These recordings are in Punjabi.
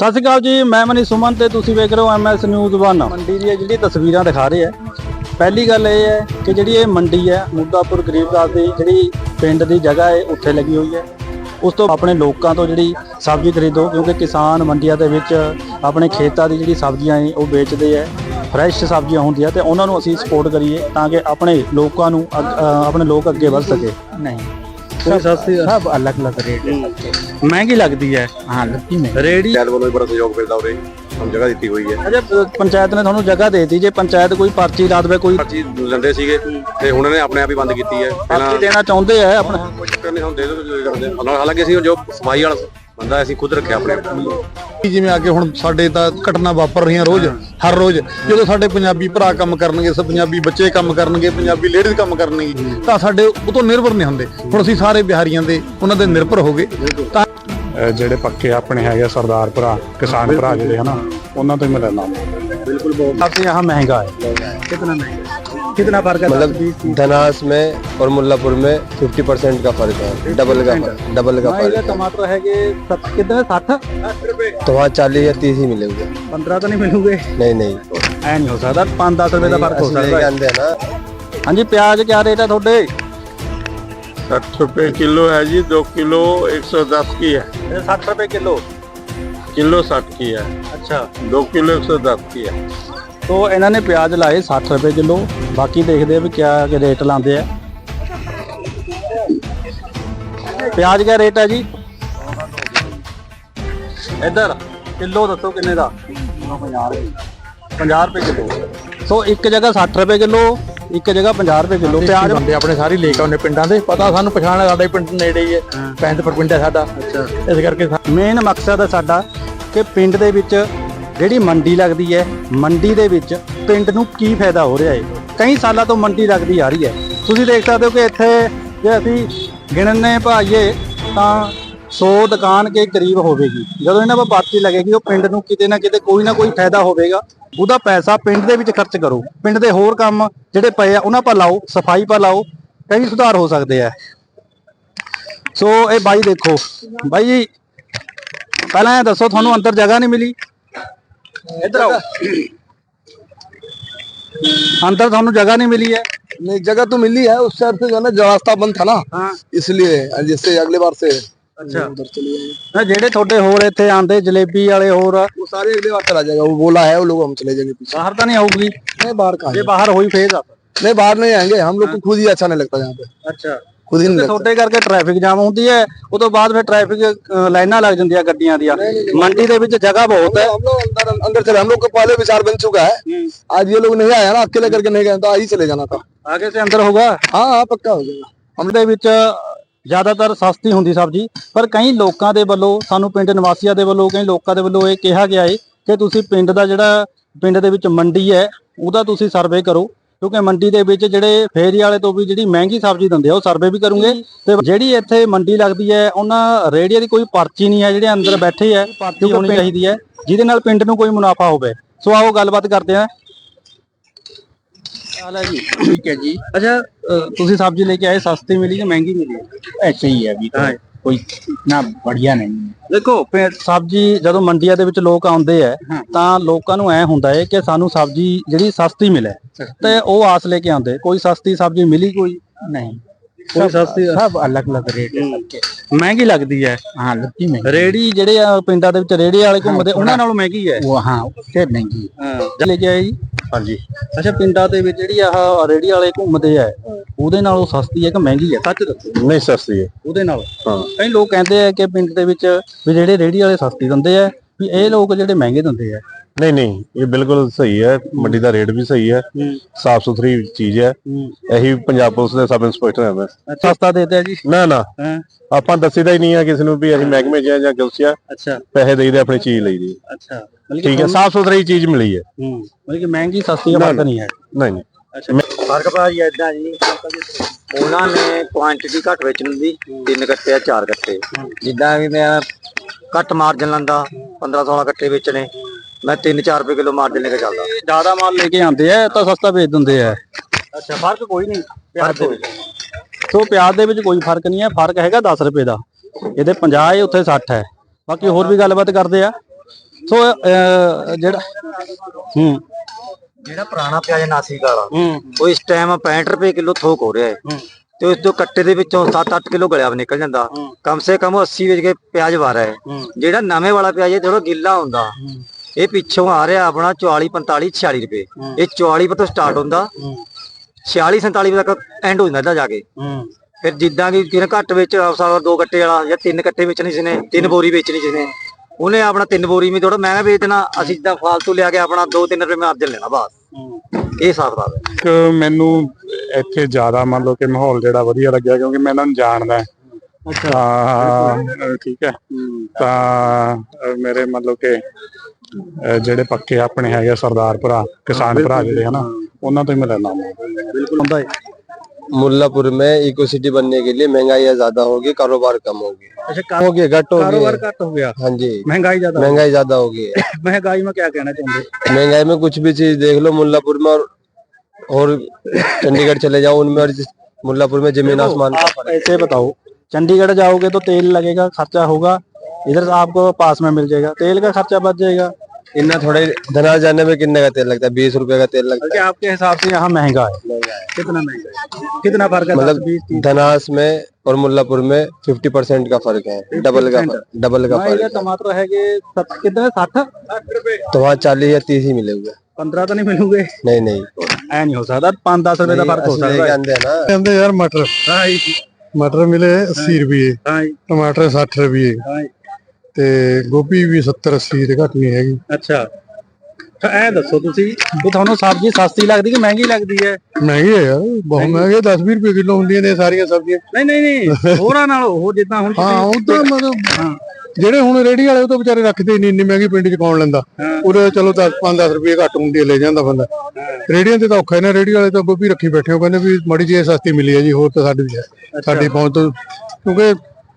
ਸਤਿ ਸ਼੍ਰੀ ਅਕਾਲ ਜੀ, ਮੈਂ ਮਨੀ ਸੁਮਨ ਤੇ ਤੁਸੀਂ ਵੇਖ ਰਹੇ ਹੋ ਐਮਐਸ ਨਿਊਜ਼ 1 ਮੰਡੀ ਦੀਆਂ ਜਿਹੜੀ ਤਸਵੀਰਾਂ ਦਿਖਾ ਰਹੇ ਆ ਪਹਿਲੀ ਗੱਲ ਇਹ ਹੈ ਕਿ ਜਿਹੜੀ ਇਹ ਮੰਡੀ ਹੈ, ਮੁੱਦਾਪੁਰ ਗਰੀਬਦਾਸ ਦੀ ਜਿਹੜੀ ਪਿੰਡ ਦੀ ਜਗ੍ਹਾ ਹੈ, ਉੱਥੇ ਲੱਗੀ ਹੋਈ ਹੈ। ਉਸ ਤੋਂ ਆਪਣੇ ਲੋਕਾਂ ਤੋਂ ਜਿਹੜੀ ਸਬਜ਼ੀ ਖਰੀਦੋ, ਕਿਉਂਕਿ ਕਿਸਾਨ ਮੰਡੀਆਂ ਦੇ ਵਿੱਚ ਆਪਣੇ ਖੇਤਾਂ ਦੀ ਜਿਹੜੀ ਸਬਜ਼ੀਆਂ ਹੈ ਉਹ ਵੇਚਦੇ ਹੈ, ਫਰੈਸ਼ ਸਬਜ਼ੀਆਂ ਹੁੰਦੀਆਂ ਤੇ ਉਹਨਾਂ ਨੂੰ ਅਸੀਂ ਸਪੋਰਟ ਕਰੀਏ ਤਾਂ ਕਿ ਆਪਣੇ ਲੋਕਾਂ ਨੂੰ ਅੱਗ- ਆਪਣੇ ਲੋਕ ਅੱਗੇ ਵੱਧ ਸਕੇ। ਨਹੀਂ। ਕੋਈ ਸਸਤੀ सब अलग अलग रेट है सबके ਮਹਿੰਗੀ ਲੱਗਦੀ ਹੈ हाँ लगती में ਰੇੜੀ ਪੰਚਾਇਤ ਵੱਲੋਂ ਵੀ ਬੜਾ ਸਹਿਯੋਗ ਮਿਲਦਾ ਉਰੇ ਸਾਨੂੰ ਜਗ੍ਹਾ ਦਿੱਤੀ ਹੋਈ ਹੈ ਅਜੇ ਪੰਚਾਇਤ ਨੇ ਤੁਹਾਨੂੰ ਜਗ੍ਹਾ ਦੇਤੀ ਜੇ ਪੰਚਾਇਤ ਕੋਈ ਪਰਚੀ ਲਾ ਦੇਵੇ ਕੋਈ ਪਰਚੀ ਲੈਂਦੇ ਸੀਗੇ ਤੇ ਹੁਣ ਇਹਨੇ ਆਪਣੇ ਆਪ ਹੀ ਬੰਦ ਕੀਤੀ ਹੈ ਪਰਚੀ ਦੇਣਾ ਚਾਹੁੰਦੇ ਆ ਆਪਣਾ ਕੋਈ ਚੱਕਰ ਨਹੀਂ ਸਾਨੂੰ ਦੇ ਦਿਓ ਜੋ ਕਰਦੇ ਹਾਂ। ਹਾਲਾਂਕਿ ਅਸੀਂ ਜੋ ਸਫਾਈ ਵਾਲਾ ਬੰਦਾ ਅਸੀਂ ਖੁਦ ਰੱਖਿਆ ਆਪਣੇ ਆਪ ਨੂੰ। ਜਿਵੇਂ ਆ ਕੇ ਹੁਣ ਸਾਡੇ ਤਾਂ ਘਟਨਾ ਵਾਪਰ ਰਹੀਆਂ ਰੋਜ਼ ਹਰ ਰੋਜ਼। ਜਦੋਂ ਸਾਡੇ ਪੰਜਾਬੀ ਭਰਾ ਕੰਮ ਕਰਨਗੇ ਸਭ ਪੰਜਾਬੀ ਬੱਚੇ ਕੰਮ ਕਰਨਗੇ ਪੰਜਾਬੀ ਲੇਡੀਜ਼ ਕੰਮ ਕਰਨਗੇ ਤਾਂ ਸਾਡੇ ਉਹ ਤੋਂ ਨਿਰਭਰ ਨਹੀਂ ਹੁੰਦੇ। ਹੁਣ ਅਸੀਂ ਸਾਰੇ ਬਿਹਾਰੀਆਂ ਦੇ ਉਹਨਾਂ ਦੇ ਨਿਰਭਰ ਹੋ ਗਏ। ਤਾਂ ਜਿਹੜੇ ਪੱਕੇ ਆਪਣੇ ਹੈਗੇ ਸਰਦਾਰ ਭਰਾ ਕਿਸਾਨ ਭਰਾ ਜਿਹੜੇ ਹਨਾ ਉਹਨਾਂ ਤੋਂ ਹੀ ਮੈਂ ਲੈਣਾ ਬਿਲਕੁਲ ਬਹੁਤ ਸਭ ਤੋਂ ਮਹਿੰਗਾ ਹੈ। ਕਿਤਨਾ ਮਹਿੰਗਾ? कितना फ़र्क है मतलब धनास में और मुल्लापुर में 50 परसेंट का फ़र्क है। डबल का डबल का फ़र्क टमाटर है कि सत- कितने साठ है तो वहाँ चालीस या तीस ही मिलेंगे। पंद्रह तो नहीं मिलोगे। नहीं नहीं। ऐ नहीं हो सकता पाँच दस रुपए का फ़र्क हो सकता है। ना। हाँ जी प्याज क्या रेट है थोड़े? 60 रुपए किलो है जी दो किलो 110 की है। साठ रुपए किलो। किलो 60 की है। अच्छा। दो किलो 110 की है। ਤੋਂ ਇਹਨਾਂ ਨੇ ਪਿਆਜ਼ ਲਾਏ 60 ਰੁਪਏ ਕਿਲੋ। ਬਾਕੀ ਦੇਖਦੇ ਆ ਵੀ ਕਿਆ ਰੇਟ ਲਾਉਂਦੇ ਆ। ਪਿਆਜ਼ ਦਾ ਰੇਟ ਹੈ ਜੀ? ਇੱਧਰ ਕਿਲੋ ਦੱਸੋ ਕਿੰਨੇ ਦਾ? 50 ਰੁਪਏ 50 ਰੁਪਏ ਕਿਲੋ। ਸੋ ਇੱਕ ਜਗ੍ਹਾ 60 ਰੁਪਏ ਕਿਲੋ ਇੱਕ ਜਗ੍ਹਾ 50 ਰੁਪਏ ਕਿਲੋ। ਪਿਆਜ਼ ਬੰਦੇ ਆਪਣੇ ਸਾਰੇ ਲੈ ਕੇ ਆਉਂਦੇ ਪਿੰਡਾਂ ਦੇ। ਪਤਾ ਸਾਨੂੰ ਪਛਾਣ ਹੈ ਸਾਡੇ ਪਿੰਡ ਨੇੜੇ ਹੀ ਹੈ। ਪੈਂਦ ਪਰ ਪਿੰਡ ਹੈ ਸਾਡਾ। ਇਸ ਕਰਕੇ ਮੇਨ ਮਕਸਦ ਹੈ ਸਾਡਾ ਕਿ ਪਿੰਡ ਦੇ ਵਿੱਚ ਜਿਹੜੀ ਮੰਡੀ ਲੱਗਦੀ ਹੈ, ਮੰਡੀ ਦੇ ਵਿੱਚ ਪਿੰਡ ਨੂੰ ਕੀ ਫਾਇਦਾ ਹੋ ਰਿਹਾ ਹੈ? ਕਈ ਸਾਲਾਂ ਤੋਂ ਮੰਡੀ ਲੱਗਦੀ ਆ ਰਹੀ ਹੈ। ਤੁਸੀਂ ਦੇਖ ਸਕਦੇ ਹੋ ਕਿ ਇੱਥੇ ਜੇ ਅਸੀਂ ਗਿਣਨੇ ਭਾਈਏ, ਤਾਂ 100 ਦੁਕਾਨ ਕੇ ਕਰੀਬ ਹੋਵੇਗੀ। ਜਦੋਂ ਇਹਨਾਂ 'ਤੇ ਪਰਚੀ ਲੱਗੇਗੀ, ਉਹ ਪਿੰਡ ਨੂੰ ਕਿਤੇ ਨਾ ਕਿਤੇ ਕੋਈ ਨਾ ਕੋਈ ਫਾਇਦਾ ਹੋਵੇਗਾ। ਉਹਦਾ ਪੈਸਾ ਪਿੰਡ ਦੇ ਵਿੱਚ ਖਰਚ ਕਰੋ। ਪਿੰਡ ਦੇ ਹੋਰ ਕੰਮ ਜਿਹੜੇ ਪਏ ਆ, ਉਹਨਾਂ ਪਰ ਲਾਓ, ਸਫ਼ਾਈ ਪਰ ਲਾਓ, ਕਈ ਸੁਧਾਰ ਹੋ ਸਕਦੇ ਆ। ਸੋ ਇਹ ਬਾਈ ਦੇਖੋ। ਬਾਈ ਜੀ, ਪਹਿਲਾਂ ਇਹ ਦੱਸੋ, ਤੁਹਾਨੂੰ ਅੰਦਰ ਜਗ੍ਹਾ ਨਹੀਂ ਮਿਲੀ? ਇੱਧਰ ਆਓ ਅੰਦਰ ਤੁਹਾਨੂੰ ਜਗ੍ਹਾ ਨਹੀਂ ਮਿਲੀ ਹੈ नहीं जगह तो मिली है उस साइड से जो है ना जो रास्ता बंद था ना हाँ इसलिए जिससे अगले बार से ਅੱਛਾ ਨਾ ਜਿਹੜੇ ਤੁਹਾਡੇ ਹੋਰ ਇੱਥੇ ਆਂਦੇ ਜਲੇਬੀ ਵਾਲੇ ਹੋਰ वो सारे अगले बार चला जाएगा वो बोला है वो लोग हम चले जाएंगे पीछे ਬਾਹਰ ਤਾਂ ਨਹੀਂ ਆਊਗੀ नहीं बाहर कहाँ ਜੇ ਬਾਹਰ ਹੋਈ ਫੇਰ ਦੱਸ नहीं बाहर नहीं आएंगे हम लोग को खुद ही अच्छा नहीं लगता यहाँ पे ਅੱਛਾ खुद ही नहीं ਤੇ लगता ਤੁਹਾਡੇ ਕਰਕੇ ਟ੍ਰੈਫਿਕ ਜਾਮ ਹੁੰਦੀ ਹੈ ਉਹ ਤੋਂ ਬਾਅਦ ਫਿਰ ਟ੍ਰੈਫਿਕ ਲਾਈਨਾਂ ਲੱਗ ਜਾਂਦੀਆਂ ਗੱਡੀਆਂ ਦੀਆਂ ਮੰਡੀ ਦੇ ਵਿੱਚ ਜਗ੍ਹਾ ਬਹੁਤ ਹੈ हम लोग अंदर अंदर चले हम लोग को पहले विचार बन चुका है आज ये लोग नहीं आया ना अकेले करके नहीं गए तो आज ही चले जाना था ਆਗੇ ਸੇ ਅੰਦਰ ਹੋਗਾ हाँ हाँ पक्का हो जाएगा ਹਮ ਦੇ ਵਿੱਚ ਜ਼ਿਆਦਾਤਰ ਸਸਤੀ ਹੁੰਦੀ ਸਬਜ਼ੀ ਪਰ ਕਈ ਲੋਕਾਂ ਦੇ ਵੱਲੋਂ ਸਾਨੂੰ ਪਿੰਡ ਨਿਵਾਸੀਆਂ ਦੇ ਵੱਲੋਂ ਕਈ ਲੋਕਾਂ ਦੇ ਵੱਲੋਂ ਇਹ ਕਿਹਾ ਗਿਆ ਹੈ ਕਿ ਤੁਸੀਂ ਪਿੰਡ ਦਾ ਜਿਹੜਾ ਪਿੰਡ ਦੇ ਵਿੱਚ ਮੰਡੀ ਹੈ ਉਹਦਾ ਤੁਸੀਂ ਸਰਵੇ ਕਰੋ ਕਿਉਂਕਿ ਮੰਡੀ ਦੇ ਵਿੱਚ ਜਿਹੜੇ ਫੇਰੀ ਵਾਲੇ ਤੋਂ ਵੀ ਜਿਹੜੀ ਮਹਿੰਗੀ ਸਬਜ਼ੀ ਦਿੰਦੇ ਆ ਉਹ ਸਰਵੇ ਵੀ ਕਰੂੰਗੇ। ਤੇ ਜਿਹੜੀ ਇੱਥੇ ਮੰਡੀ ਲੱਗਦੀ ਹੈ ਉਹਨਾਂ ਰੇੜੀਆਂ ਦੀ ਕੋਈ ਪਰਚੀ ਨਹੀਂ ਹੈ ਜਿਹੜੇ ਅੰਦਰ ਬੈਠੇ ਆ ਪਰਚੀ ਹੋਣੀ ਚਾਹੀਦੀ ਹੈ। ਜਿਹਦੇ ਨਾਲ ਪਿੰਡ ਨੂੰ ਕੋਈ ਮੁਨਾਫਾ ਹੋਵੇ। ਸੋ ਆਓ ਗੱਲਬਾਤ ਕਰਦੇ ਆ ਹਾਲਾ ਜੀ? ਠੀਕ ਹੈ ਜੀ। ਅੱਛਾ ਤੁਸੀਂ ਸਬਜ਼ੀ ਲੈ ਕੇ ਆਏ ਸਸਤੀ ਮਿਲੀ ਜਾਂ ਮਹਿੰਗੀ ਮਿਲੀ? ਐਸੇ ਹੀ ਹੈ ਵੀ ਹਾਂ ਕੋਈ ਨਾ ਬੜੀਆ ਨਹੀਂ। ਦੇਖੋ ਪੇ- ਸਬਜ਼ੀ ਜਦੋਂ ਮੰਡੀਆਂ ਦੇ ਵਿੱਚ ਲੋਕ ਆਉਂਦੇ ਆ ਤਾਂ ਲੋਕਾਂ ਨੂੰ ਐ ਹੁੰਦਾ ਹੈ ਕਿ ਸਾਨੂੰ ਸਬਜ਼ੀ ਜਿਹੜੀ ਸਸਤੀ ਮਿਲੇ ਤੇ ਉਹ ਆਸ ਲੈ ਕੇ ਆਉਂਦੇ ਕੋਈ ਸਸਤੀ ਸਬਜ਼ੀ ਮਿਲੀ ਕੋਈ? ਨਹੀਂ। ਕੋਈ सब ਸਸਤੀ सब अलग अलग रेट है सबके ਮਹਿੰਗੀ ਲੱਗਦੀ ਹੈ हाँ लगती में ਰੇੜੀ ਜਿਹੜੇ ਆ ਪਿੰਡਾਂ ਦੇ ਵਿੱਚ ਰੇੜੇ ਵਾਲੇ ਘੁੰਮਦੇ ਉਹਨਾਂ ਨਾਲੋਂ ਮਹਿੰਗੀ ਹੈ वो हाँ उससे नहीं ਹਾਂ ਲੈ ਕੇ ਆਏ ਜੀ ਹਾਂਜੀ ਅੱਛਾ ਪਿੰਡਾਂ ਦੇ ਵਿੱਚ ਜਿਹੜੀ ਆਹ ਰੇੜੀ ਵਾਲੇ ਘੁੰਮਦੇ ਆ ਉਹਦੇ ਨਾਲੋਂ ਸਸਤੀ ਹੈ ਕਿ ਮਹਿੰਗੀ ਹੈ ਸੱਚ ਦੱਸੋ ਨਹੀਂ ਸਸਤੀ ਹੈ ਉਹਦੇ ਨਾਲ ਹਾਂ। ਕਈ ਲੋਕ ਕਹਿੰਦੇ ਆ ਕਿ ਪਿੰਡ ਦੇ ਵਿੱਚ ਵੀ ਜਿਹੜੇ ਰੇੜੀ ਵਾਲੇ ਸਸਤੀ ਦਿੰਦੇ ਆ ਵੀ ਇਹ ਲੋਕ ਜਿਹੜੇ ਮਹਿੰਗੇ ਦਿੰਦੇ ਆ ਨਹੀਂ ਨਹੀਂ ਇਹ ਬਿਲਕੁਲ ਸਹੀ ਹੈ ਮੰਡੀ ਦਾ ਰੇਟ ਵੀ ਸਹੀ ਹੈ ਸਾਫ਼ ਸੁਥਰੀ ਚੀਜ਼ ਹੈ ਇਹੀ ਪੰਜਾਬ ਪੁਲਿਸ ਦੇ ਸਬ ਇੰਸਪੈਕਟਰ ਹੈ ਮੈਂ ਸਸਤਾ ਦੇਦੇ ਆ ਜੀ? ਨਾ ਨਾ। ਆਪਾਂ ਦੱਸੀਦਾ ਹੀ ਨਹੀਂ ਆ ਕਿਸੇ ਨੂੰ ਵੀ ਅਸੀਂ ਮਹਿਕਮੇ 'ਚ ਆ ਜਾਂ ਗਲਤ 'ਚ ਆ ਅੱਛਾ। ਪੈਸੇ ਦੇਈਦੇ ਆਪਣੀ ਚੀਜ਼ ਲਈਦੀ। ਅੱਛਾ। ਠੀਕ ਹੈ ਸਾਫ਼ ਸੁਥਰੀ ਚੀਜ਼ ਮਿਲੀ ਹੈ। ਹੂੰ ਮਤਲਬ ਕਿ ਮਹਿੰਗੀ ਸਸਤੀ ਦਾ ਫ਼ਰਕ ਨਹੀਂ ਹੈ। ਨਹੀਂ ਨਹੀਂ। ਅੱਛਾ। ਫ਼ਰਕ ਭਾਜੀ ਏਦਾਂ ਜੀ ਉਹਨਾਂ ਨੇ ਕੁਆਂਟੀਟੀ ਘੱਟ ਵੇਚਣ ਦੀ ਤਿੰਨ ਕੱਟੇ ਆ ਚਾਰ ਕੱਟੇ। ਜਿੱਦਾਂ ਵੀ ਮੈਂ ਘੱਟ ਮਾਰਜਨ ਲੰਦਾ 15 16 ਕੱਟੇ ਵੇਚਣੇ ਮੈਂ 3-4 ਰੁਪਏ ਕਿਲੋ ਮਾਰਜਨ ਲੈ ਕੇ ਚੱਲਦਾ। ਜ਼ਿਆਦਾ ਮਾਲ ਲੈ ਕੇ ਆਉਂਦੇ ਆ ਤਾਂ ਸਸਤਾ ਵੇਚ ਦਿੰਦੇ ਆ। ਅੱਛਾ ਫ਼ਰਕ ਕੋਈ ਨਹੀਂ। ਪਿਆਜ਼ ਦੇ ਵਿੱਚ। ਸੋ ਪਿਆਜ਼ ਦੇ ਵਿੱਚ ਕੋਈ ਫ਼ਰਕ ਨਹੀਂ ਹੈ ਫ਼ਰਕ ਹੈਗਾ 10 ਰੁਪਏ ਦਾ। ਇਹਦੇ 50 ਹੈ ਉੱਥੇ 60 ਹੈ। ਬਾਕੀ ਹੋਰ ਵੀ ਗੱਲਬਾਤ ਕਰਦੇ ਆ। ਸੋ ਜਿਹੜਾ ਹੂੰ। ਜਿਹੜਾ ਪੁਰਾਣਾ ਪਿਆਜ਼ ਨਾਸਿਕ ਵਾਲਾ ਉਹ ਇਸ ਟਾਈਮ 65 ਰੁਪਏ ਕਿਲੋ ਥੋਕ ਹੋ ਰਿਹਾ ਹੈ। ਤੇ ਉਸ ਤੋਂ ਕੱਟੇ ਦੇ ਵਿੱਚੋਂ 7-8 ਕਿਲੋ ਗਲਿਆ ਨਿਕਲ ਜਾਂਦਾ। ਕਮ ਸੇ ਕਮ 80 ਵਿੱਚ ਕੇ ਪਿਆਜ਼ ਵਾਰ ਹੈ। ਜਿਹੜਾ ਨਵੇਂ ਵਾਲਾ ਪਿਆਜ਼ ਹੈ ਥੋੜਾ ਗਿੱਲਾ ਹੁੰਦਾ ਇਹ ਪਿੱਛੋਂ ਆ ਰਿਹਾ ਆਪਣਾ 44 45 46 ਰੁਪਏ। ਇਹ 44 ਰੁਪਏ ਤੋਂ ਸਟਾਰਟ ਹੁੰਦਾ। 46 47 ਰੁਪਏ ਤੱਕ ਐਂਡ ਹੋ ਜਾਂਦਾ ਇਹਦਾ ਜਾ ਕੇ। ਫਿਰ ਜਿੱਦਾਂ ਕਿ ਕਿਨ ਘੱਟ ਵਿੱਚ ਸਾਰਾ ਦੋ ਕੱਟੇ ਵਾਲਾ ਜਾਂ ਤਿੰਨ ਕੱਟੇ ਵੇਚਣੀ ਸੀ ਨੇ ਤਿੰਨ ਬੋਰੀ ਵੇਚਣੀ ਸੀ ਨੇ। ਉਹਨੇ ਆਪਣਾ ਤਿੰਨ ਬੋਰੀ ਵੀ ਥੋੜਾ ਮਹਿੰਗਾ ਵੇਚ ਦੇਣਾ ਅਸੀਂ ਜਿੱਦਾਂ ਫਾਲਤੂ ਲਿਆ ਕੇ ਆਪਣਾ 2-3 ਰੁਪਏ ਮਾਰਜਨ ਲੈਣਾ ਬਸ। ਇਹ ਹਿਸਾਬ ਕਿਤਾਬ ਹੈ। ਮੈਨੂੰ ਇੱਥੇ ਜ਼ਿਆਦਾ ਮੰਨ ਲਓ ਕਿ ਮਾਹੌਲ ਜਿਹੜਾ ਵਧੀਆ ਲੱਗਿਆ ਕਿਉਂਕਿ ਮੈਂ ਇਹਨਾਂ ਨੂੰ ਜਾਣਦਾ ਅੱਛਾ। ਠੀਕ ਹੈ। ਤਾਂ ਮੇਰੇ ਮੰਨ ਲਓ ਕਿ ਜਿਹੜੇ ਪੱਕੇ ਆਪਣੇ ਹੈਗੇ ਸਰਦਾਰ ਭਰਾ ਕਿਸਾਨ ਭਰਾ ਜਿਹੜੇ ਹਨਾ ਉਹਨਾਂ ਤੋਂ ਹੀ ਮੈਂ ਲੈਣਾ ਬਿਲਕੁਲ ਹੁੰਦਾ ਹੈ मुल्लापुर में इको सिटी बनने के लिए महंगाई ज्यादा होगी कारोबार कम होगी ਅੱਛਾ हो गया घट हो ਕਾਰੋਬਾਰ गया ਘੱਟ ਹੋ ਗਿਆ हाँ जी महंगाई ज्यादा महंगाई ज्यादा हो गई है महंगाई में क्या कहना चाहते महंगाई में कुछ भी चीज देख लो मुल्लापुर में और और चंडीगढ़ चले जाओ उनमें और जिस- मुल्लापुर में जमीन आसमान का आप ऐसे बताओ चंडीगढ़ जाओगे तो तेल लगेगा खर्चा होगा इधर तो आपको पास में मिल जाएगा। तेल का खर्चा बच जाएगा। इतना थोड़े धनाल जाने में कितने का तेल लगता है? बीस रुपए का तेल लगता है। आपके हिसाब से यहाँ महँगा है। कितना महँगा कितना फ़र्क है? मतलब धनास में और मुल्लापुर में फिफ्टी परसेंट का फ़र्क है। डबल का डबल का फ़र्क टमाटर है। कि कितना साठ? तो वहाँ चालीस या तीस ही मिलेगा। पंद्रह तो नहीं मिलोगे? नहीं नहीं। ऐ नहीं हो सकता। पाँच दस रुपए का फ़र्क हो सकता है। तो मटर मटर मिले अस्सी रुपये टमाटर साठ रुपये ਤੇ ਗੋਭੀ ਵੀ 70 80 ਤੇ ਘੱਟ ਨਹੀਂ ਹੈਗੀ। ਅੱਛਾ। ਤਾਂ ਐ ਦੱਸੋ ਤੁਸੀਂ ਵੀ। ਤੁਹਾਨੂੰ ਸਬਜ਼ੀ ਸਸਤੀ ਲੱਗਦੀ ਕਿ ਮਹਿੰਗੀ ਲੱਗਦੀ ਹੈ? ਮਹਿੰਗੀ ਹੈ ਯਾਰ ਬਹੁਤ ਮਹਿੰਗੇ। 10 20 ਰੁਪਏ ਕਿਲੋ ਹੁੰਦੀਆਂ ਨੇ ਸਾਰੀਆਂ ਸਬਜ਼ੀਆਂ। ਨਹੀਂ ਨਹੀਂ ਨਹੀਂ ਹੋਰਾਂ ਨਾਲ ਉਹ ਜਿੱਦਾਂ ਹੁਣ ਹਾਂ ਉਹ ਤਾਂ ਮਤਲਬ ਜਿਹੜੇ ਹੁਣ ਰੇੜੀ ਵਾਲੇ ਉਹ ਤਾਂ ਵਿਚਾਰੇ ਰੱਖਦੇ ਨਹੀਂ ਇੰਨੀ ਮਹਿੰਗੀ ਪਿੰਡ ਚ ਕੌਣ ਲੈਂਦਾ? ਉਹਦੇ ਚਲੋ 10 5-10 ਰੁਪਏ ਘੱਟ ਹੁੰਦੀ ਲੈ ਜਾਂਦਾ ਬੰਦਾ। ਰੇੜੀਆਂ ਤੇ ਤਾਂ ਔਖਾ ਹੈ ਨਾ ਰੇੜੀ ਵਾਲੇ ਤਾਂ ਗੋਭੀ ਰੱਖੀ ਬੈਠੇ ਹੋ ਕਹਿੰਦੇ ਵੀ ਮਾੜੀ ਜਿਹੀ ਸਸਤੀ ਮਿਲੀ ਹੈ ਜੀ ਹੋਰ ਤਾਂ ਸਾਡੀ ਹੈ। ਸਾਡੀ ਪਹੁੰਚ ਤੋਂ ਕਿਉਂਕਿ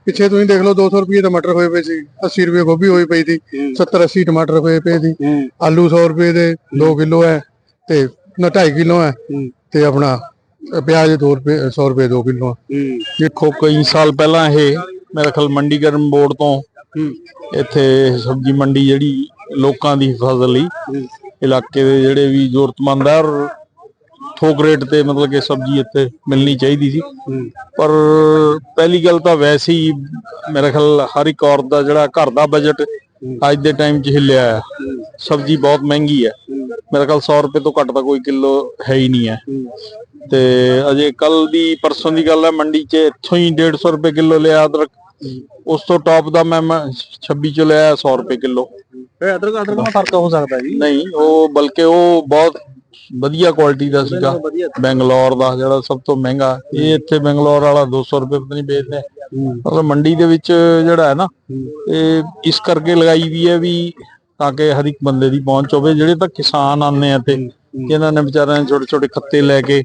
ਪਿੱਛੇ ਤੁਸੀਂ ਦੇਖ ਲਓ 200 ਰੁਪਏ ਟਮਾਟਰ ਹੋਏ ਪਏ ਸੀ 80 ਰੁਪਏ ਗੋਭੀ ਹੋਈ ਪਈ ਸੀ 70 80 ਟਮਾਟਰ ਹੋਏ ਪਏ ਸੀ ਆਲੂ 100 ਰੁਪਏ ਦੇ 2 ਕਿਲੋ ਹੈ ਤੇ ਨਾ 2.5 ਕਿਲੋ ਹੈ ਤੇ ਆਪਣਾ ਪਿਆਜ਼ 2 ਰੁਪਏ 100 ਰੁਪਏ 2 ਕਿਲੋ ਹੈ। ਦੇਖੋ ਕਈ ਸਾਲ ਪਹਿਲਾਂ ਇਹ ਮੇਰੇ ਖਿਆਲ ਮੰਡੀਕਰਨ ਬੋਰਡ ਤੋਂ ਇੱਥੇ ਸਬਜ਼ੀ ਮੰਡੀ ਜਿਹੜੀ ਲੋਕਾਂ ਦੀ ਹਿਫਾਜ਼ਤ ਲਈ ਇਲਾਕੇ ਦੇ ਜਿਹੜੇ ਵੀ ਜ਼ਰੂਰਤਮੰਦ ਆ ਔਰ ਥੋਕ ਰੇਟ ਤੇ ਮਤਲਬ ਕਿ ਸਬਜ਼ੀ ਇੱਥੇ ਮਿਲਣੀ ਚਾਹੀਦੀ ਸੀ। ਪਰ ਪਹਿਲੀ ਗੱਲ ਤਾਂ ਵੈਸੇ ਹੀ ਮੇਰੇ ਖਿਆਲ ਹਰ ਇੱਕ ਔਰਤ ਦਾ ਜਿਹੜਾ ਘਰ ਦਾ ਬਜਟ ਅੱਜ ਦੇ ਟਾਈਮ 'ਚ ਹਿੱਲਿਆ ਹੈ। ਸਬਜ਼ੀ ਬਹੁਤ ਮਹਿੰਗੀ ਹੈ। ਮੇਰੇ ਖਿਆਲ 100 ਰੁਪਏ ਤੋਂ ਘੱਟ ਤਾਂ ਕੋਈ ਕਿਲੋ ਹੈ ਹੀ ਨਹੀਂ ਹੈ। ਤੇ ਅਜੇ ਕੱਲ ਦੀ ਪਰਸੋਂ ਦੀ ਗੱਲ ਹੈ ਮੰਡੀ 'ਚ ਇੱਥੋਂ ਹੀ 150 ਰੁਪਏ ਕਿਲੋ ਲਿਆ ਅਦਰਕ। ਉਸ ਤੋਂ ਟੌਪ ਦਾ ਮੈਂ ਮੈਂ 26 ਚ ਲਿਆ 100 ਰੁਪਏ ਕਿਲੋ। ਇਹ ਅਦਰਕ ਅਦਰਕ ਨਾਲ ਫ਼ਰਕ ਹੋ ਸਕਦਾ ਜੀ। ਨਹੀਂ ਉਹ ਬਲਕਿ ਉਹ ਬਹੁਤ ਵਧੀਆ ਕੁਆਲਿਟੀ ਦਾ ਸੀਗਾ। ਬੈਂਗਲੌਰ ਦਾ ਜਿਹੜਾ ਸਭ ਤੋਂ ਮਹਿੰਗਾ। ਇਹ ਇੱਥੇ ਬੈਂਗਲੌਰ ਵਾਲਾ 200 ਰੁਪਏ ਪਤਾ ਨਹੀਂ ਵੇਚਦੇ। ਮਤਲਬ ਮੰਡੀ ਦੇ ਵਿੱਚ ਜਿਹੜਾ ਹੈ ਨਾ ਇਹ ਇਸ ਕਰਕੇ ਲਗਾਈ ਵੀ ਹੈ ਵੀ ਤਾਂ ਕਿ ਹਰ ਇੱਕ ਬੰਦੇ ਦੀ ਪਹੁੰਚ ਹੋਵੇ। ਜਿਹੜੇ ਤਾਂ ਕਿਸਾਨ ਆਉਂਦੇ ਆ ਤੇ ਜਿਨ੍ਹਾਂ ਨੇ ਵਿਚਾਰਿਆਂ ਨੇ ਛੋਟੇ ਛੋਟੇ ਖੱਤੇ ਲੈ ਕੇ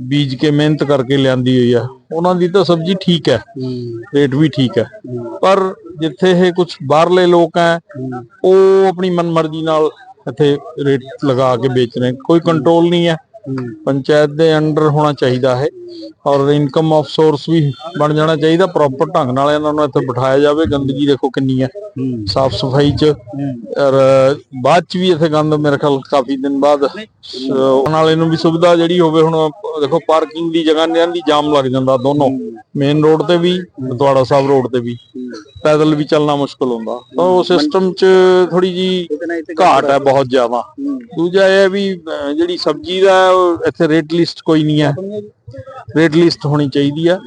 ਬੀਜ ਕੇ ਮਿਹਨਤ ਕਰਕੇ ਲਿਆਂਦੀ ਹੋਈ ਆ। ਉਹਨਾਂ ਦੀ ਤਾਂ ਸਬਜ਼ੀ ਠੀਕ ਹੈ। ਰੇਟ ਵੀ ਠੀਕ ਹੈ। ਪਰ ਜਿੱਥੇ ਇਹ ਕੁਝ ਬਾਹਰਲੇ ਲੋਕ ਹੈ। ਉਹ ਆਪਣੀ ਮਨਮਰਜ਼ੀ ਨਾਲ ਇੱਥੇ ਰੇਟ ਲਗਾ ਕੇ ਵੇਚ ਰਹੇ ਕੋਈ ਕੰਟਰੋਲ ਨਹੀਂ ਹੈ। ਪੰਚਾਇਤ ਦੇ ਅੰਡਰ ਹੋਣਾ ਚਾਹੀਦਾ ਹੈ ਔਰ ਇਨਕਮ ਆਫ ਸੋਰਸ ਵੀ ਬਣ ਜਾਣਾ ਚਾਹੀਦਾ। ਪ੍ਰੋਪਰ ਢੰਗ ਨਾਲ ਇਹਨਾਂ ਨੂੰ ਇੱਥੇ ਬਿਠਾਇਆ ਜਾਵੇ। ਗੰਦਗੀ ਦੇਖੋ ਕਿੰਨੀ ਹੈ। ਸਾਫ਼ ਸਫ਼ਾਈ ਚ। ਔਰ ਬਾਅਦ ਚ ਵੀ ਇੱਥੇ ਗੰਦ ਮੇਰੇ ਖਿਆਲ ਕਾਫੀ ਦਿਨ ਬਾਅਦ ਉਹਨਾਂ ਵਾਲੇ ਨੂੰ ਵੀ ਸੁਵਿਧਾ ਜਿਹੜੀ ਹੋਵੇ ਹੁਣ ਦੇਖੋ ਪਾਰਕਿੰਗ ਦੀ ਜਗ੍ਹਾ ਨਹੀਂ ਰਹਿੰਦੀ ਜਾਮ ਲੱਗ ਜਾਂਦਾ ਦੋਨੋਂ। ਮੇਨ ਰੋਡ ਤੇ ਵੀ ਬਤਵਾੜਾ ਸਾਹਿਬ ਰੋਡ ਤੇ ਵੀ। ਪੈਦਲ ਵੀ ਚੱਲਣਾ ਮੁਸ਼ਕਲ ਹੁੰਦਾ। ਤਾਂ ਉਹ ਸਿਸਟਮ ਚ ਥੋੜੀ ਜੀ ਘਾਟ ਹੈ ਬਹੁਤ ਜ਼ਿਆਦਾ। ਦੂਜਾ ਇਹ ਹੈ ਵੀ ਅਹ, ਜਿਹੜੀ ਸਬਜ਼ੀ ਦਾ ਉਹ ਇੱਥੇ ਰੇਟ ਲਿਸਟ ਕੋਈ ਨਹੀਂ ਹੈ। ਰੇਟ ਲਿਸਟ ਹੋਣੀ ਚਾਹੀਦੀ ਆ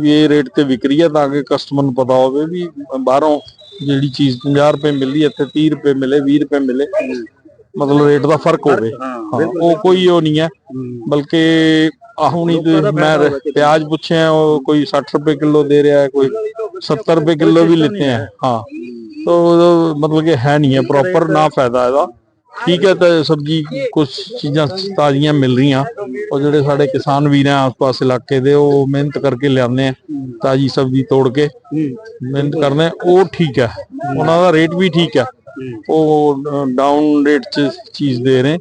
ਵੀ ਇਹ ਰੇਟ ਤੇ ਵਿਕ ਰਹੀ ਹੈ ਤਾਂ ਕਿ ਕਸਟਮਰ ਨੂੰ ਪਤਾ ਹੋਵੇ ਵੀ ਬਾਹਰੋਂ ਜਿਹੜੀ ਚੀਜ਼ 50 ਰੁਪਏ ਮਿਲਦੀ ਇੱਥੇ 30 ਰੁਪਏ ਮਿਲੇ 20 ਰੁਪਏ ਮਿਲੇ ਮਤਲਬ ਰੇਟ ਦਾ ਫ਼ਰਕ ਹੋਵੇ। ਹਾਂ ਉਹ ਕੋਈ ਉਹ ਨਹੀਂ ਹੈ। ਬਲਕਿ ਆਹੁਣੀ ਤੇ ਮੈਂ ਪਿਆਜ਼ ਪੁੱਛਿਆ ਉਹ ਕੋਈ 60 ਰੁਪਏ ਕਿਲੋ ਦੇ ਰਿਹਾ ਹੈ ਕੋਈ 70 ਰੁਪਏ ਕਿਲੋ ਵੀ ਲੈਤੇ ਹੈ ਹਾਂ तो मतलब कि है नहीं है प्रॉपर ना फायदा ਇਹਦਾ ਠੀਕ ਹੈ ਤਾਂ ਸਬਜੀ ਕੁਝ ਚੀਜ਼ਾਂ ਤਾਜ਼ੀਆਂ ਮਿਲ ਰਹੀਆਂ ਉਹ ਜਿਹੜੇ ਸਾਡੇ ਕਿਸਾਨ ਵੀਰ ਆ ਆਸ-ਪਾਸ ਇਲਾਕੇ ਦੇ ਉਹ ਮਿਹਨਤ ਕਰਕੇ ਲਿਆਉਂਦੇ ਆ ਤਾਜ਼ੀ ਸਬਜੀ ਤੋੜ ਕੇ ਮਿਹਨਤ ਕਰਦੇ ਆ ਉਹ ਠੀਕ ਹੈ ਉਹਨਾਂ ਦਾ ਰੇਟ ਵੀ ਠੀਕ ਹੈ ਉਹ ਡਾਊਨ ਰੇਟ 'ਚ ਚੀਜ਼ ਦੇ ਰਹੇ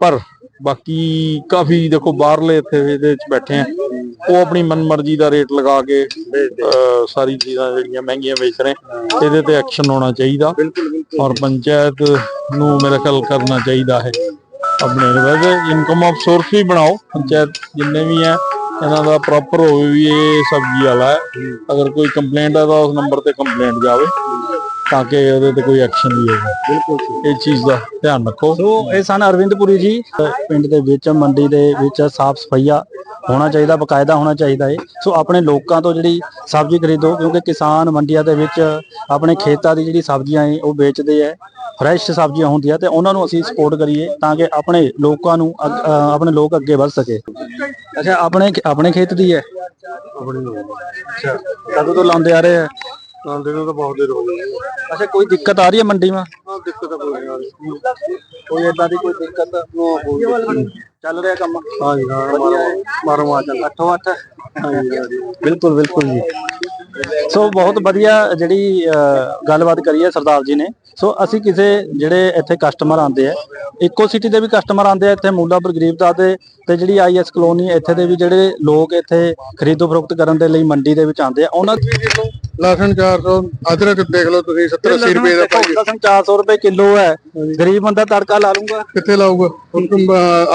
ਪਰ ਬਾਕੀ ਕਾਫੀ ਦੇਖੋ ਬਾਹਰਲੇ ਇੱਥੇ ਇਹਦੇ ਵਿੱਚ ਬੈਠੇ ਆ। ਉਹ ਆਪਣੀ ਮਨਮਰਜ਼ੀ ਦਾ ਰੇਟ ਲਗਾ ਕੇ ਸਾਰੀ ਚੀਜ਼ਾਂ ਜਿਹੜੀਆਂ ਮਹਿੰਗੀਆਂ ਵੇਚ ਰਹੇ ਇਹਦੇ ਤੇ ਐਕਸ਼ਨ ਹੋਣਾ ਚਾਹੀਦਾ ਔਰ ਪੰਚਾਇਤ ਨੂੰ ਮੇਰੇ ਖਿਆਲ ਕਰਨਾ ਚਾਹੀਦਾ ਹੈ ਆਪਣੇ ਵੈਸੇ ਇਨਕਮ ਆਫ ਸੋਰਸ ਵੀ ਬਣਾਓ, ਪੰਚਾਇਤ ਜਿੰਨੇ ਵੀ ਹੈ ਇਹਨਾਂ ਦਾ ਪ੍ਰੋਪਰ ਹੋਵੇ ਵੀ ਇਹ ਸਬਜ਼ੀ ਵਾਲਾ ਹੈ। ਅਗਰ ਕੋਈ ਕੰਪਲੇਂਟ ਹੈ ਤਾਂ ਉਸ ਨੰਬਰ ਤੇ ਕੰਪਲੇਂਟ ਜਾਵੇ। ਤਾਂ ਕਿ ਉਹਦੇ ਤੇ ਕੋਈ ਐਕਸ਼ਨ ਵੀ ਹੋਵੇ। ਬਿਲਕੁਲ ਇਹ ਚੀਜ਼ ਦਾ ਧਿਆਨ ਰੱਖੋ। ਸੋ ਇਹ ਸਨ ਅਰਵਿੰਦਪੁਰੀ ਜੀ। ਪਿੰਡ ਦੇ ਵਿੱਚ ਮੰਡੀ ਦੇ ਵਿੱਚ ਸਾਫ਼ ਸਫਾਈਆ ਹੋਣਾ ਚਾਹੀਦਾ ਬਕਾਇਦਾ ਹੋਣਾ ਚਾਹੀਦਾ ਹੈ ਸੋ ਆਪਣੇ ਲੋਕਾਂ ਤੋਂ ਜਿਹੜੀ ਸਬਜ਼ੀ ਖਰੀਦੋ ਕਿਉਂਕਿ ਕਿਸਾਨ ਮੰਡੀਆਂ ਦੇ ਵਿੱਚ ਆਪਣੇ ਖੇਤਾਂ ਦੀ ਜਿਹੜੀ ਸਬਜ਼ੀਆਂ ਹੈ ਉਹ ਵੇਚਦੇ ਹੈ ਫਰੈਸ਼ ਸਬਜ਼ੀਆਂ ਹੁੰਦੀਆਂ ਤੇ ਉਹਨਾਂ ਨੂੰ ਅਸੀਂ ਸਪੋਰਟ ਕਰੀਏ ਤਾਂ ਕਿ ਆਪਣੇ ਲੋਕਾਂ ਨੂੰ ਆਪਣੇ ਲੋਕ ਅੱਗੇ ਵਧ ਸਕੇ। ਅੱਛਾ ਆਪਣੇ ਆਪਣੇ ਖੇਤ ਦੀ ਹੈ ਅੱਛਾ। ਕਦੋਂ ਤੋਂ ਲਾਉਂਦੇ ਆ ਰਹੇ ਹੈ ਲਾਉਂਦੇ ਨੂੰ ਤਾਂ ਬਹੁਤ ਦੇਰ ਹੋ ਗਈ। ਅੱਛਾ ਕੋਈ ਦਿੱਕਤ ਆ ਰਹੀ ਹੈ ਮੰਡੀ में ਹਾਂ ਦਿੱਕਤ ਤਾਂ ਕੋਈ ਨਹੀਂ ਕੋਈ ਏਦਾਂ ਦੀ ਕੋਈ ਦਿੱਕਤ ਚੱਲ ਰਿਹਾ ਕੰਮ? ਹਾਂ ਜੀ ਹਾਂ। ਮਾਰੋ ਚੱਲ ਬਿਲਕੁਲ ਬਿਲਕੁਲ ਜੀ। ਸੋ ਬਹੁਤ ਵਧੀਆ ਜਿਹੜੀ ਗੱਲਬਾਤ ਕਰੀ ਹੈ ਸਰਦਾਰ ਜੀ ਨੇ। ਸੋ ਅਸੀਂ ਕਿਸੇ ਜਿਹੜੇ ਇੱਥੇ ਕਸਟਮਰ ਆਉਂਦੇ ਆ ਇੱਕੋ ਸਿਟੀ ਦੇ ਵੀ ਕਸਟਮਰ ਆਉਂਦੇ ਆ ਇੱਥੇ ਮੂਲਾਪੁਰ ਗਰੀਬਦਾਸ ਦੇ ਤੇ ਜਿਹੜੀ ਆਈਐਸ ਕਲੋਨੀ ਇੱਥੇ ਦੇ ਵੀ ਜਿਹੜੇ ਲੋਕ ਇੱਥੇ ਖਰੀਦੋ ਫਰੋਖਤ ਕਰਨ ਦੇ ਲਈ ਮੰਡੀ ਦੇ ਵਿੱਚ ਆਉਂਦੇ ਆ ਉਹਨਾਂ ਲਸਣ 400 ਅਦਰਕ ਦੇਖ ਲਓ ਤੁਸੀਂ 70 80 ਰੁਪਏ ਦਾ ਭਾਈ ਲਸਣ 400 ਰੁਪਏ ਕਿਲੋ ਹੈ ਗਰੀਬ ਬੰਦਾ ਤੜਕਾ ਲਾ ਲੂੰਗਾ ਕਿੱਥੇ ਲਾਊਗਾ?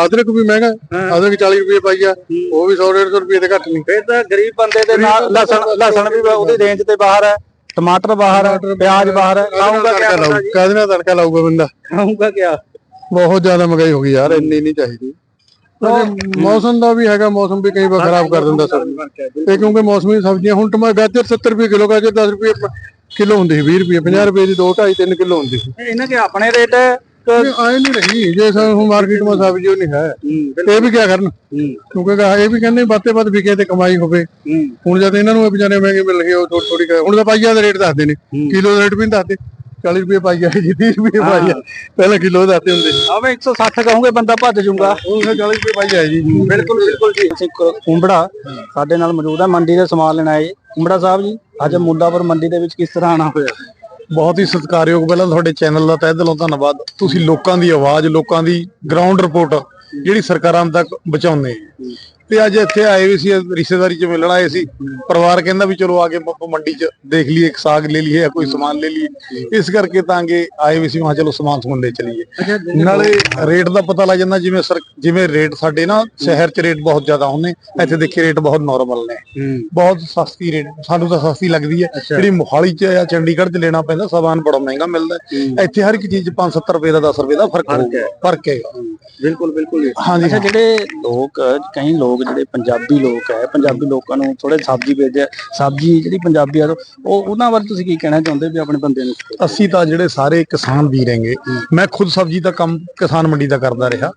ਅਦਰਕ ਵੀ ਮਹਿੰਗਾ। ਅਦਰਕ 40 ਰੁਪਏ ਪਾਈ ਆ ਉਹ ਵੀ 100 150 ਰੁਪਏ ਦੇ ਘੱਟ ਨਹੀਂ। ਫਿਰ ਤਾਂ ਗਰੀਬ ਬੰਦੇ ਦੇ ਨਾਲ ਲਸਣ ਲਸਣ ਵੀ ਉਹਦੀ ਰੇਂਜ ਤੇ ਬਾਹਰ ਹੈ ਟਮਾਟਰ ਬਾਹਰ ਹੈ ਪਿਆਜ਼ ਬਾਹਰ ਹੈ। ਕਿਆ ਲਾਊ ਕਾਹਦੇ ਨਾਲ ਤੜਕਾ ਲਾਊਗਾ ਬੰਦਾ? ਖਾਊਂਗਾ ਕਿਆ? ਬਹੁਤ ਜ਼ਿਆਦਾ ਮਹਿੰਗਾਈ ਹੋ ਗਈ ਯਾਰ ਇੰਨੀ ਨਹੀਂ ਚਾਹੀਦੀ। ਮੌਸਮ ਦਾ ਵੀ ਹੈਗਾ ਮੌਸਮ ਵੀ ਕਈ ਵਾਰ ਖਰਾਬ ਕਰ ਦਿੰਦਾ ਸਬਜ਼ੀ ਤੇ ਕਿਉਂਕਿ ਮੌਸਮੀ ਸਬਜ਼ੀਆਂ ਹੁਣ ਟਮਾ ਗਾਜਰ 70 ਰੁਪਏ ਕਿਲੋ ਗਾਜਰ 10 ਰੁਪਏ ਕਿਲੋ ਹੁੰਦੀ ਸੀ 20 ਰੁਪਏ 50 ਰੁਪਏ ਦੀ 2 2.5 3 ਕਿਲੋ ਹੁੰਦੀ ਸੀ। ਇਹਨਾਂ ਕੇ ਆਪਣੇ ਰੇਟ ਹੈ। ਆਏ ਨਹੀਂ ਰਹੀ। ਜੇ ਸਾਨੂੰ ਹੁਣ ਮਾਰਕੀਟ ਮਾ ਸਬਜ਼ੀ ਉਹ ਨਹੀਂ ਹੈ। ਇਹ ਵੀ ਕੀ ਕਰਨ? ਕਿਉਂਕਿ ਇਹ ਵੀ ਕਹਿੰਦੇ ਵੱਤੇ ਵੱਧ ਵਿਕੇ ਤੇ ਕਮਾਈ ਹੋਵੇ। ਹੁਣ ਜਦ ਇਹਨਾਂ ਨੂੰ ਇਹ ਵਿਚਾਰੇ ਮਹਿੰਗੇ ਮਿਲ ਗਏ ਉਹ ਥੋੜੀ ਥੋੜੀ ਹੁਣ ਤਾਂ ਪਾਈਆ ਦਾ ਰੇਟ ਦੱਸਦੇ ਨੇ। ਕਿਲੋ ਦਾ ਰੇਟ ਵੀ ਨਹੀਂ ਦੱਸਦੇ। 40 ਰੁਪਏ ਪਾਈਆ ਜੀ 30 ਰੁਪਏ ਪਾਈਆ। ਪਹਿਲਾਂ ਕਿਲੋ ਦੱਸਦੇ ਹੁੰਦੇ ਆਵੇ 160 ਕਹੋਗੇ ਬੰਦਾ ਭੱਜ ਜਾਊਗਾ। ਉਹ 40 ਰੁਪਏ ਪਾਈਆ ਜੀ। ਬਿਲਕੁਲ ਬਿਲਕੁਲ ਜੀ। ਅਸੀਂ ਕੁੰਬੜਾ ਸਾਡੇ ਨਾਲ ਮੌਜੂਦ ਹੈ ਮੰਡੀ ਦੇ ਸਮਾਨ ਲੈਣ ਆਏ। ਕੁੰਬੜਾ ਸਾਹਿਬ ਜੀ ਅੱਜ ਮੁੱਲਾਪੁਰ ਮੰਡੀ ਦੇ ਵਿੱਚ ਕਿਸ ਤਰ੍ਹਾਂ ਆਣਾ ਹੋਇਆ? ਬਹੁਤ ਹੀ ਸਤਿਕਾਰਯੋਗ ਪਹਿਲਾਂ ਤੁਹਾਡੇ ਚੈਨਲ ਦਾ ਤਹਿ ਦਿਲੋਂ ਧੰਨਵਾਦ। ਤੁਸੀਂ ਲੋਕਾਂ ਦੀ ਆਵਾਜ਼, ਲੋਕਾਂ ਦੀ ਗਰਾਊਂਡ ਰਿਪੋਰਟ ਜਿਹੜੀ ਸਰਕਾਰਾਂ ਤੱਕ ਪਹੁੰਚਾਉਂਦੇ। ਤੇ ਅੱਜ ਇੱਥੇ ਆਏ ਵੀ ਸੀ ਰਿਸ਼ਤੇਦਾਰੀ ਚ ਮਿਲਣ ਆਏ ਸੀ। ਪਰਿਵਾਰ ਕਹਿੰਦਾ ਵੀ ਚਲੋ ਆ ਕੇ ਮੰਡੀ ਚ ਦੇਖ ਲਈਏ ਇੱਕ ਸਾਗ ਲੈ ਲਈਏ ਜਾਂ ਕੋਈ ਸਮਾਨ ਲੈ ਲਈਏ। ਇਸ ਕਰਕੇ ਤਾਂ ਕਿ ਆਏ ਵੀ ਸੀ ਮੈਂ ਚਲੋ ਸਮਾਨ ਸਮੂਨ ਲੈ ਚਲੀਏ। ਨਾਲੇ ਰੇਟ ਦਾ ਪਤਾ ਲੱਗ ਜਾਂਦਾ ਜਿਵੇਂ ਸਰ ਜਿਵੇਂ ਰੇਟ ਸਾਡੇ ਨਾ ਸ਼ਹਿਰ ਚ ਰੇਟ ਬਹੁਤ ਜ਼ਿਆਦਾ ਹੁੰਦੇ ਇੱਥੇ ਦੇਖੇ ਰੇਟ ਬਹੁਤ ਨਾਰਮਲ ਨੇ। ਬਹੁਤ ਸਸਤੀ ਰੇਟ ਸਾਨੂੰ ਤਾਂ ਸਸਤੀ ਲੱਗਦੀ ਹੈ। ਜਿਹੜੀ ਮੋਹਾਲੀ ਚ ਜਾਂ ਚੰਡੀਗੜ੍ਹ ਚ ਲੈਣਾ ਪੈਂਦਾ ਸਮਾਨ ਬੜਾ ਮਹਿੰਗਾ ਮਿਲਦਾ। ਹੈ। ਇੱਥੇ ਹਰ ਇੱਕ ਚੀਜ਼ 5-70 ਰੁਪਏ ਦਾ 10 ਰੁਪਏ ਦਾ ਫ਼ਰਕ ਹੋਊਗਾ। ਫ਼ਰਕ ਹੈ। ਬਿਲਕੁਲ ਬਿਲਕੁਲ। ਅੱਛਾ ਜਿਹੜੇ ਲੋਕ ਕਈ ਲੋਕ ਜਿਹੜੇ ਪੰਜਾਬੀ ਲੋਕ ਹੈ, ਪੰਜਾਬੀ ਲੋਕਾਂ ਨੂੰ ਥੋੜੇ ਸਬਜ਼ੀ ਵੇਚਦੇ ਆ। ਸਬਜ਼ੀ ਜਿਹੜੀ ਪੰਜਾਬੀ ਆ, ਉਹ ਉਹਨਾਂ ਬਾਰੇ ਤੁਸੀਂ ਕੀ ਕਹਿਣਾ ਚਾਹੁੰਦੇ ਵੀ ਆਪਣੇ ਬੰਦੇ ਨੂੰ? ਅਸੀਂ ਤਾਂ ਜਿਹੜੇ ਸਾਰੇ ਕਿਸਾਨ ਵੀਰ ਹੈਗੇ, ਮੈਂ ਖੁਦ ਸਬਜ਼ੀ ਦਾ ਕੰਮ ਕਿਸਾਨ ਮੰਡੀ ਦਾ ਕਰਦਾ ਰਿਹਾ।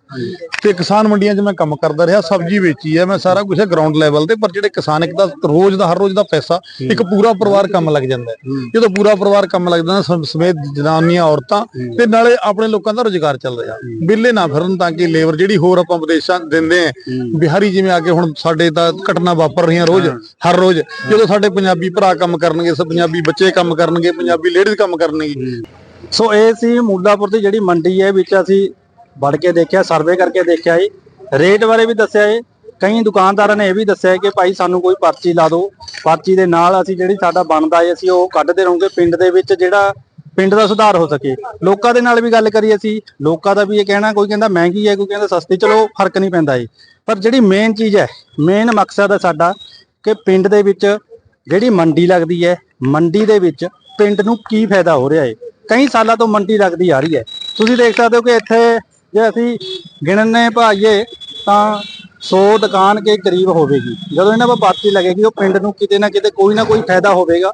ਤੇ ਕਿਸਾਨ ਮੰਡੀਆਂ 'ਚ ਮੈਂ ਕੰਮ ਕਰਦਾ ਰਿਹਾ, ਸਬਜ਼ੀ ਵੇਚੀ ਹੈ, ਮੈਂ ਸਾਰਾ ਕੁਝ ਗਰਾਊਂਡ ਲੈਵਲ ਤੇ, ਪਰ ਜਿਹੜੇ ਕਿਸਾਨ ਇੱਕ ਦਾ ਰੋਜ਼ ਦਾ, ਹਰ ਰੋਜ਼ ਦਾ ਪੈਸਾ, ਇੱਕ ਪੂਰਾ ਪਰਿਵਾਰ ਕੰਮ ਲੱਗ ਜਾਂਦਾ ਜਦੋਂ ਪੂਰਾ ਪਰਿਵਾਰ ਕੰਮ ਲੱਗਦਾ ਜਾਂਦਾ ਸਮੇਤ ਜਨਾਨੀਆਂ, ਔਰਤਾਂ, ਤੇ ਨਾਲੇ ਆਪਣੇ ਲੋਕਾਂ ਦਾ ਰੋਜ਼ਗਾਰ ਚੱਲ ਰਿਹਾ। ਬਿੱਲੇ ਨਾ ਫਿਰਨ ਤਾਂ ਕਿ ਲੇਬਰ ਜਿਹੜੀ ਹੋਰ ਆਪਾਂ ਵਿਦੇਸ਼ਾਂ ਦਿੰਦੇ ਆ ਬਿਹਾਰੀ ਜਿਵੇਂ ਆ ਕੇ ਹੁਣ ਸਾਡੇ ਤਾਂ ਘਟਨਾ ਵਾਪਰ ਰਹੀਆਂ ਰੋਜ਼ ਹਰ ਰੋਜ਼ ਜਦੋਂ ਸਾਡੇ ਪੰਜਾਬੀ ਭਰਾ ਕੰਮ ਕਰਨਗੇ ਸਭ ਪੰਜਾਬੀ ਬੱਚੇ ਕੰਮ ਕਰਨਗੇ ਪੰਜਾਬੀ ਲੇਡੀਜ਼ ਕੰਮ ਕਰਨਗੇ। ਸੋ ਇਹ ਸੀ ਮੁੱਲਾਪੁਰ ਦੀ ਜਿਹੜੀ ਮੰਡੀ ਹੈ ਵਿੱਚ ਅਸੀਂ ਵੜ ਕੇ ਦੇਖਿਆ ਸਰਵੇ ਕਰਕੇ ਦੇਖਿਆ ਜੀ। ਰੇਟ ਬਾਰੇ ਵੀ ਦੱਸਿਆ ਜੀ। ਕਈ ਦੁਕਾਨਦਾਰਾਂ ਨੇ ਇਹ ਵੀ ਦੱਸਿਆ ਕਿ ਭਾਈ ਸਾਨੂੰ ਕੋਈ ਪਰਚੀ ਲਾ ਦਿਓ। ਪਰਚੀ ਦੇ ਨਾਲ ਅਸੀਂ ਜਿਹੜੀ ਸਾਡਾ ਬਣਦਾ ਹੈ ਅਸੀਂ ਉਹ ਕੱਢਦੇ ਰਹੋਗੇ। ਪਿੰਡ ਦੇ ਵਿੱਚ ਜਿਹੜਾ ਪਿੰਡ ਦਾ ਸੁਧਾਰ ਹੋ ਸਕੇ। ਲੋਕਾਂ ਦੇ ਨਾਲ ਵੀ ਗੱਲ ਕਰੀ ਅਸੀਂ। ਲੋਕਾਂ ਦਾ ਵੀ ਇਹ ਕਹਿਣਾ, ਕੋਈ ਕਹਿੰਦਾ ਮਹਿੰਗੀ ਹੈ, ਕੋਈ ਕਹਿੰਦਾ ਸਸਤੀ, ਚਲੋ ਫ਼ਰਕ ਨਹੀਂ ਪੈਂਦਾ ਏ ਪਰ ਜਿਹੜੀ ਮੇਨ ਚੀਜ਼ ਹੈ ਮੇਨ ਮਕਸਦ ਹੈ ਸਾਡਾ ਕਿ ਪਿੰਡ ਦੇ ਵਿੱਚ ਜਿਹੜੀ ਮੰਡੀ ਲੱਗਦੀ ਹੈ, ਮੰਡੀ ਦੇ ਵਿੱਚ ਪਿੰਡ ਨੂੰ ਕੀ ਫਾਇਦਾ ਹੋ ਰਿਹਾ ਏ ਕਈ ਸਾਲਾਂ ਤੋਂ ਮੰਡੀ ਲੱਗਦੀ ਆ ਰਹੀ ਹੈ। ਤੁਸੀਂ ਦੇਖ ਸਕਦੇ ਹੋ ਕਿ ਇੱਥੇ ਜੇ ਅਸੀਂ ਗਿਣਨੇ ਭਾਈਏ, ਤਾਂ 100 ਦੁਕਾਨ ਕੇ ਕਰੀਬ ਹੋਵੇਗੀ। ਜਦੋਂ ਇਹਨਾਂ 'ਤੇ ਪਰਚੀ ਲੱਗੇਗੀ, ਉਹ ਪਿੰਡ ਨੂੰ ਕਿਤੇ ਨਾ ਕਿਤੇ ਕੋਈ ਨਾ ਕੋਈ ਫਾਇਦਾ ਹੋਵੇਗਾ।